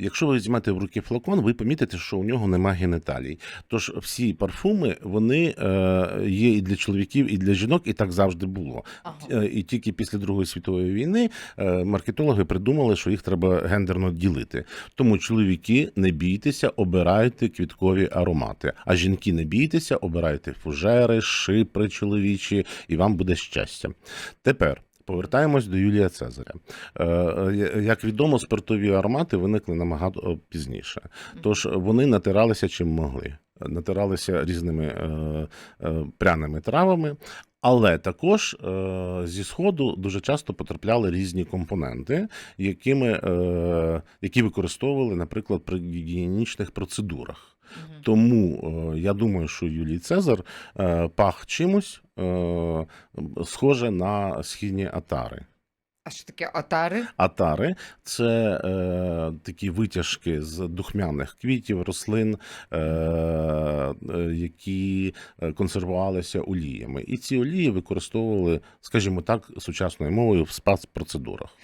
Якщо ви візьмете в руки флакон, ви помітите, що у нього нема геніталій. Тож всі парфуми вони е, є і для чоловіків, і для жінок, і так завжди було. Ага. Е, І тільки після Другої світової війни е, маркетологи придумали, що їх треба гендерно ділити. Тому чоловіки не бійтеся, обирайте квіткові аромати. А жінки не бійтеся, обирайте фужери, шипри чоловічі, і вам буде щастя. Тепер. Повертаємось до Юлія Цезаря. Е, е, Як відомо, спиртові аромати виникли набагато пізніше. Тож вони натиралися чим могли. Натиралися різними е, е, пряними травами, але також е, зі сходу дуже часто потрапляли різні компоненти, якими, е, які використовували, наприклад, при гігієнічних процедурах. Мгм. Тому е, я думаю, що Юлій Цезар е, пах чимось е, схоже на східні атари. А що таке отари? Атари це е, такі витяжки з духмяних квітів, рослин, е, які е, консервувалися оліями. І ці олії використовували, скажімо так, сучасною мовою в спа-процедурах.